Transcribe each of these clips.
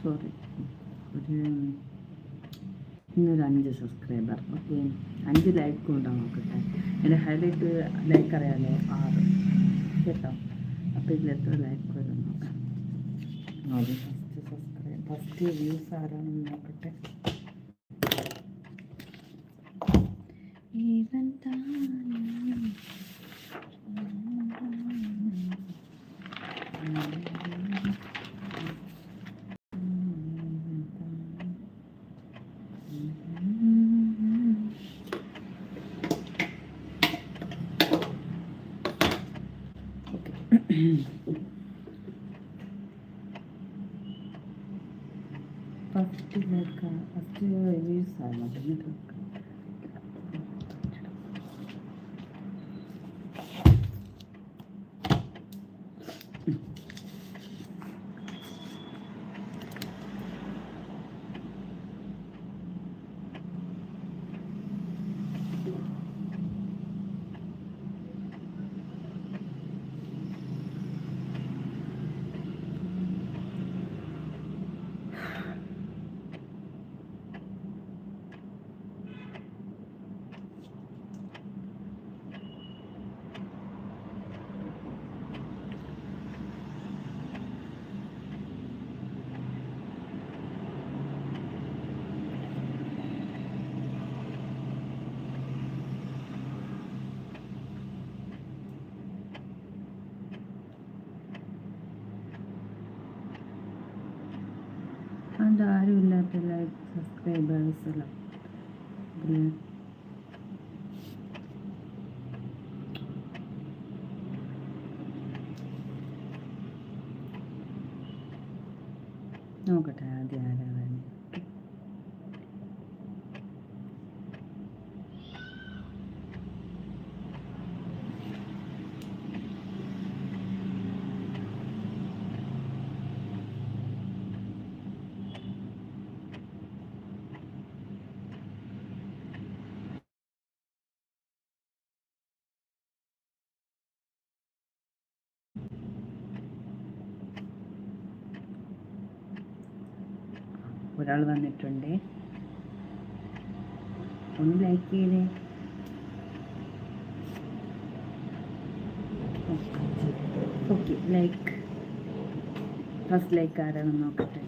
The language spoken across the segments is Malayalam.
സോറി ഒരു ഇന്നൊരു അഞ്ച് സബ്സ്ക്രൈബർ ഓക്കെ അഞ്ച് ലൈക്കും ഉണ്ടാവും നോക്കട്ടെ എന്റെ ഹൈലൈറ്റ് ലൈക്ക് അറിയാമല്ലോ ആറ്. കേട്ടോ? അപ്പോൾ ഇതിൽ എത്ര ലൈക്ക് വരും നോക്കാം. ഫസ്റ്റ് സബ്സ്ക്രൈബ് ഫസ്റ്റ് വ്യൂസ് ആരാണെന്ന് നോക്കട്ടെ? ഈവൻ താനും ഫസ്റ്റ് ലൈക്ക് ഫസ്റ്റ് വ്യൂസ് ആണ് എന്നിട്ട് അത് ആരുമില്ലാത്ത ലൈക്ക് സബ്സ്ക്രൈബേഴ്സ് എല്ലാം പിന്നെ നോക്കട്ടെ ആദ്യം ആരാണ് ഒരാൾ വന്നിട്ടുണ്ട്. ഒന്ന് ലൈക്ക് ചെയ്തേ ഓക്കെ ലൈക്ക് ഫസ്റ്റ് ലൈക്ക് ആരാണെന്ന് നോക്കട്ടെ.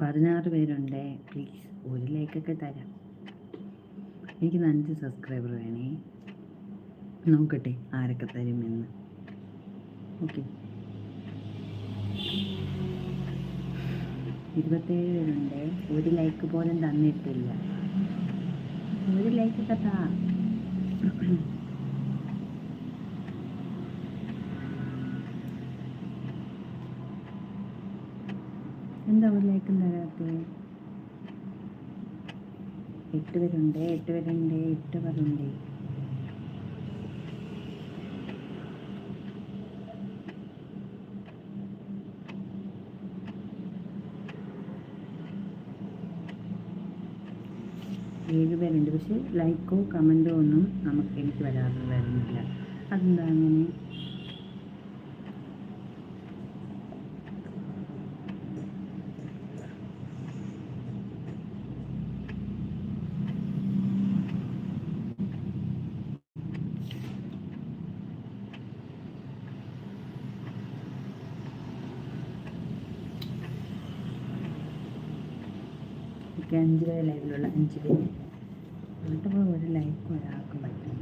പതിനാറ് പേരുണ്ട്. പ്ലീസ് ഒരു ലൈക്കൊക്കെ തരാം. എനിക്ക് അഞ്ച് സബ്സ്ക്രൈബർ വേണേ. നോക്കട്ടെ ആരൊക്കെ തരുമെന്ന് ഓക്കെ. ഇരുപത്തേഴ് പേരുണ്ട് ഒരു ലൈക്ക് പോലും തന്നിട്ടില്ല. ഒരു ലൈക്ക് കഥ. എന്താ ഒരു ലൈക്ക് തരാത്തേ എട്ട് പേരുണ്ട്. എട്ട് പേരുണ്ട്. എട്ട് പേരുണ്ട്. ഏഴ് പേരുണ്ട് പക്ഷെ ലൈക്കോ കമന്റോ ഒന്നും നമുക്ക് എനിക്ക് വരാറുണ്ടായിരുന്നില്ല. അതെന്താ അങ്ങനെ അഞ്ച് ലൈവിലുള്ള അഞ്ച് പേര്. എന്നിട്ട് ഒരു ലൈക്ക് ഒരാൾക്കും പറ്റും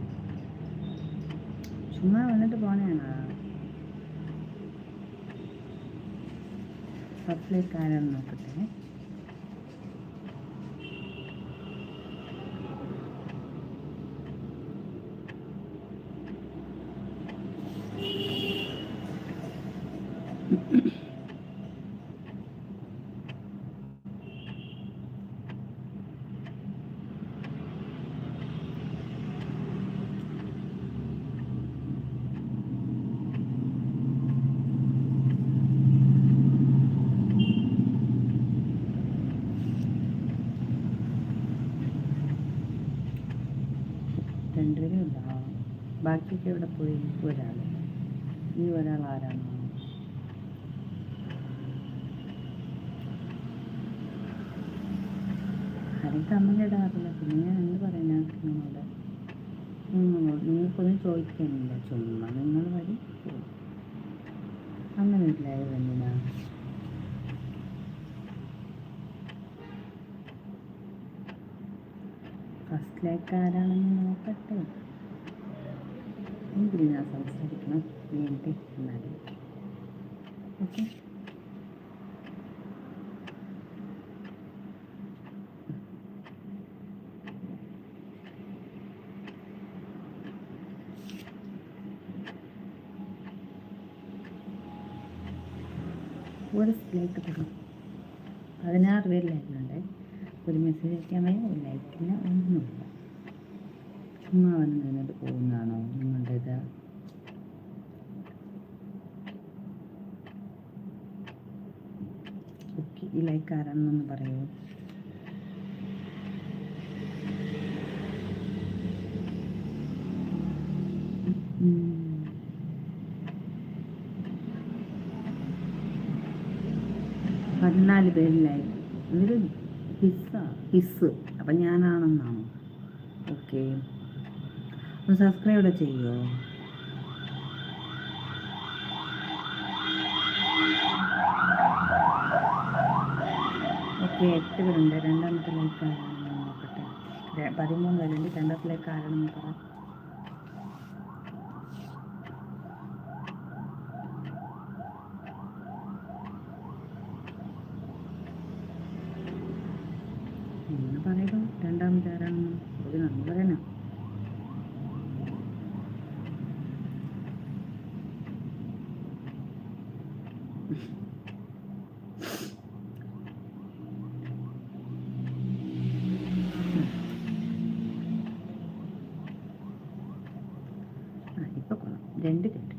ചുമ്മാ വന്നിട്ട് പോണേണോ സപ്ലൈക്കാരൻ നോക്കട്ടെ. ഇവിടെ പോയി ഒരാൾ. ഈ ഒരാൾ ആരാണ്? ആരും കമ്മൽ ഇടാറില്ല. പിന്നെ ഞാൻ എന്ത് പറയാനാ നിങ്ങളോട്? നിങ്ങളോട് നിങ്ങൾക്കൊന്നും ചോദിക്കാനില്ല. ചുമ്മാ നിങ്ങൾ വഴി പോകും അങ്ങനെ ഇല്ലായോ എന്തിനാ? ഫസ്റ്റ് ലൈക്ക് ആരാണെന്ന് നോക്കട്ടെ എങ്കിൽ ഞാൻ സംസാരിക്കണം. വേണ്ടി എന്നാലും ഓക്കെ? ലൈക്ക് തരണം പതിനാറ് പേര് ഒരു മെസ്സേജ് അയക്കാൻ വയ്യ ഒരു ലൈക്കില്ല ഒന്നുമില്ല ചുമ്മാ നിന്നിട്ട് പോകുന്നതാണോ? നിങ്ങളുടേത്? ഈ ലൈക്ക് ആരാണെന്നൊന്ന് പറയൂ. പതിനാല് പേരിലായി. എന്നിട്ട് ഹിസ്സാ ഹിസ്. അപ്പം ഞാനാണെന്നാണോ? ഓക്കെ. ഒന്ന് സബ്സ്ക്രൈബ് ചെയ്യുമോ ഓക്കെ എട്ട് പേരുണ്ട്. രണ്ടാമത്തെ ലൈക്ക് ആരാണെന്ന് നോക്കട്ടെ? പതിമൂന്ന് പേരുണ്ട്. രണ്ടാമത്തെ ലൈക്ക് ആരാണെന്ന് പറ പറയുമ്പോൾ രണ്ടാമത്തെ ആരാണെന്ന് ഒരു നമ്മൾ പറയണം ആ ഇപ്പൊ കൊള്ളാം രണ്ട് കെട്ട്.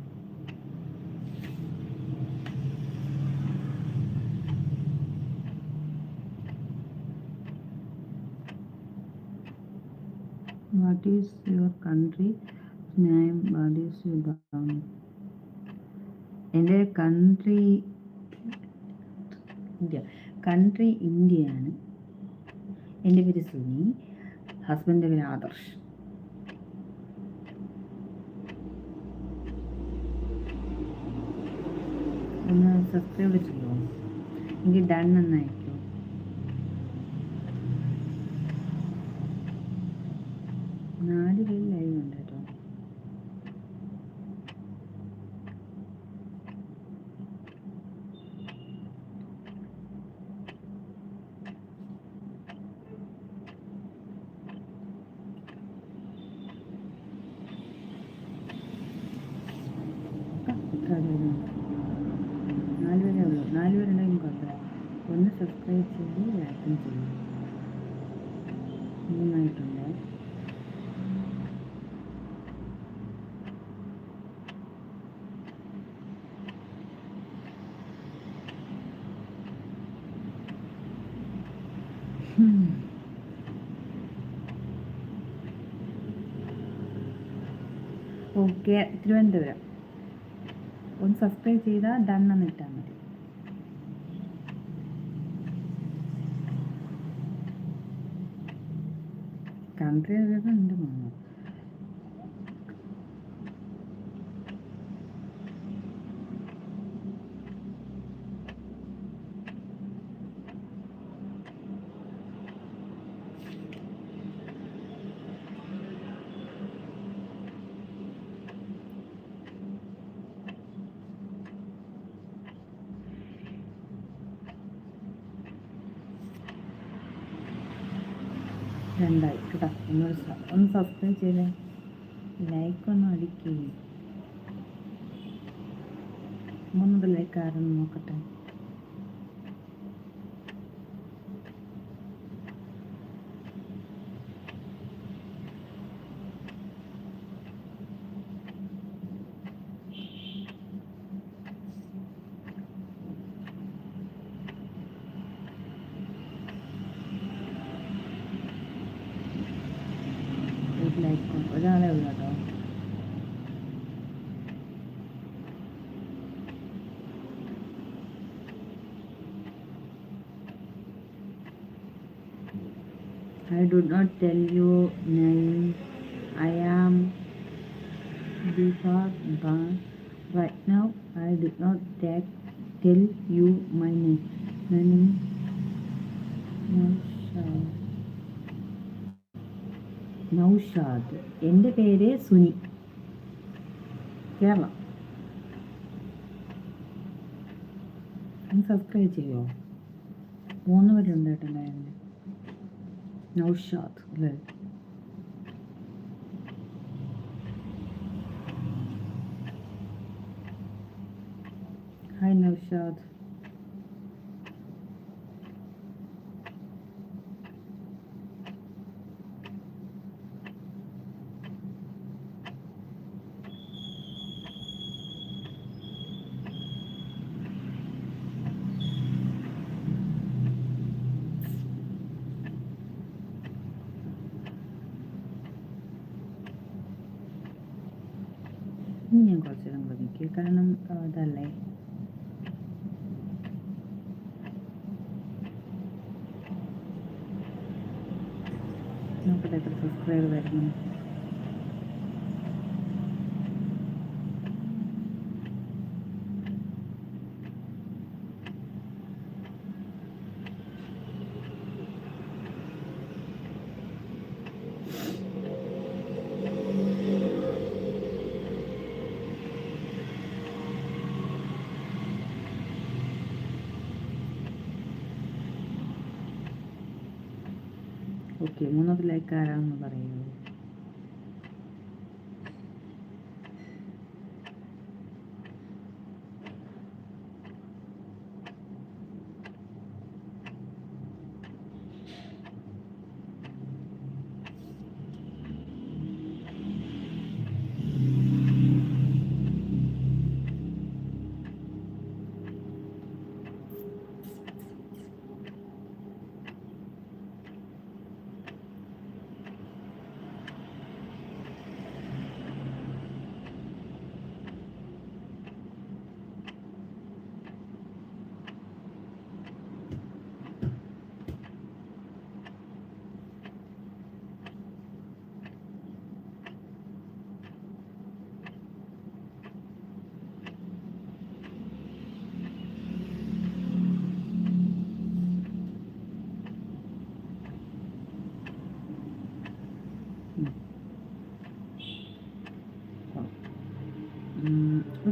What is your country name what is your എന്റെ കൺട്രി ഇന്ത്യ കൺട്രി ഇന്ത്യയാണ് എന്റെ പേര് സുനി. ഹസ്ബൻഡിന്റെ പേര് ആദർശ്. ഒന്ന് സബ്സ്ക്രൈബ് ചെയ്യുമോ എനിക്ക് ഡൺ എന്നായി നാല് പേര് ലൈവ് ഉണ്ട് കേട്ടോ ആ, എത്ര പേരുണ്ട്? നാല് പേരേ ഉള്ളൂ നാല് പേരുണ്ടെങ്കിൽ കുഴപ്പമില്ല സബ്സ്ക്രൈബ് ചെയ്ത് ലൈക്കും ചെയ്യും മൂന്നായിട്ടുണ്ട് ഓക്കെ തിരുവനന്തപുരം. ഒന്ന് സബ്സ്ക്രൈബ് ചെയ്താൽ ഡൺ എന്ന് ഇട്ടാൽ മതി. കൺട്രി ഉണ്ട് മോനെ രണ്ടായി. കേട്ടോ ഒന്ന് ഒന്ന് സബ്സ്ക്രൈബ് ചെയ്തേ. ലൈക്ക് ഒന്ന് അടിക്കേ. മൂന്നത് ലൈക്ക് ആരെന്ന് നോക്കട്ടെ. Do not tell you name. I am but right now I do not take, tell you my name. My name. Naushad എന്റെ പേര് സുനി കേരള സബ്സ്ക്രൈബ് ചെയ്യോ മൂന്ന് പേരുണ്ട് കേട്ടോ No shot, look. Hi, no shot. ഇനി ഞാൻ കുറച്ച് നേരം കൂടെ നിൽക്കും കാരണം ഇതല്ലേ? നോക്കട്ടെ എത്ര സബ്സ്ക്രൈബ് വരുന്നു. ഓക്കെ മൂന്നാമത്തെ ലൈക്ക് ആരാണെന്ന് പറയൂ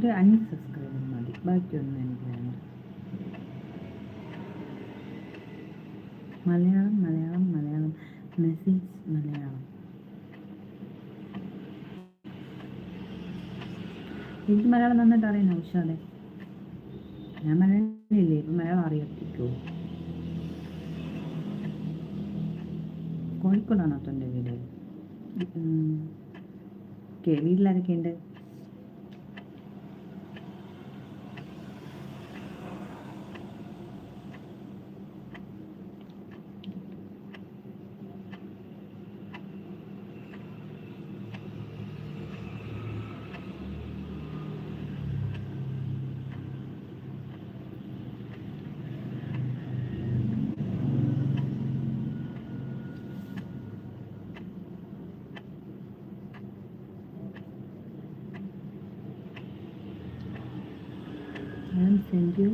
ഒരു അഞ്ച് സബ്സ്ക്രൈബർ മതി. ബാക്കിയൊന്നും എനിക്ക് വേണ്ട. മലയാളം മലയാളം മലയാളം. മെസ്സേജ് മലയാളം. എനിക്ക് മലയാളം നന്നായിട്ട് അറിയണം ഉഷാദെ. ഞാൻ മലയാളം ഇല്ലേ ഇപ്പം മലയാളം അറിയത്തിക്കോ? കോഴിക്കോടാണോ തൊണ്ടേ വീട്? ഓക്കെ വീട്ടിലാരൊക്കെ ഉണ്ട് I am send you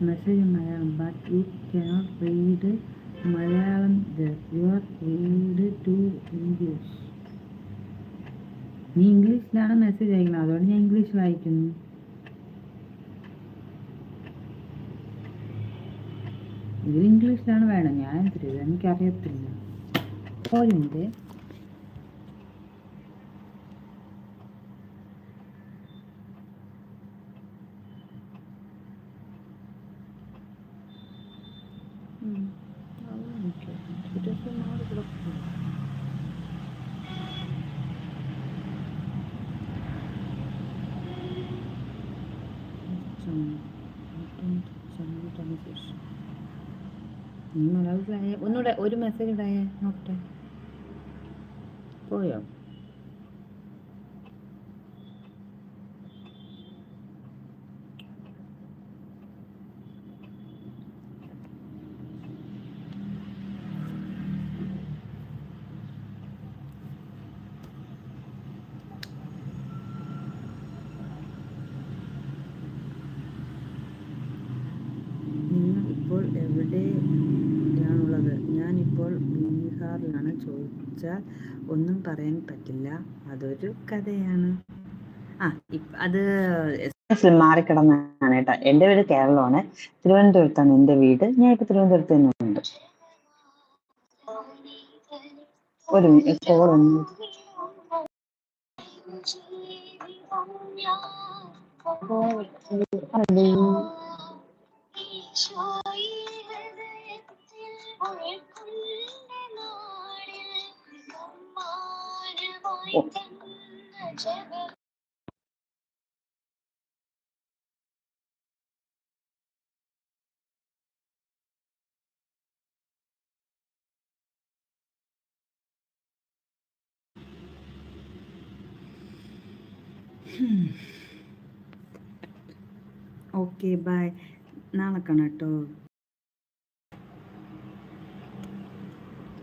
message in Malayalam, but you cannot read Malayalam there. You are read to English. നീ ഇംഗ്ലീഷിലാണ് മെസ്സേജ് അയക്കുന്നത് അതുകൊണ്ട് ഞാൻ ഇംഗ്ലീഷിൽ അയക്കുന്നു ഇതിൽ ഇംഗ്ലീഷിലാണ് വേണം ഞാൻ എനിക്കറിയത്തില്ല ഒരു നീ ഒന്നുകൂടെ ഒരു മെസ്സേജ് ഇടായേ നോക്കട്ടെ. പോയോ? ചോദിച്ചാൽ ഒന്നും പറയാൻ പറ്റില്ല. അതൊരു കഥയാണ്. ആ അത് മാറിക്കിടന്നാണ് കേട്ടോ. എന്റെ വീട് കേരളമാണ്. തിരുവനന്തപുരത്താണ് എന്റെ വീട്. ഞാൻ ഇപ്പൊ തിരുവനന്തപുരത്ത് തന്നെ ഉണ്ട്. ഒരു കോൾ ഓക്കെ ബൈ നാളെ കാണാം കേട്ടോ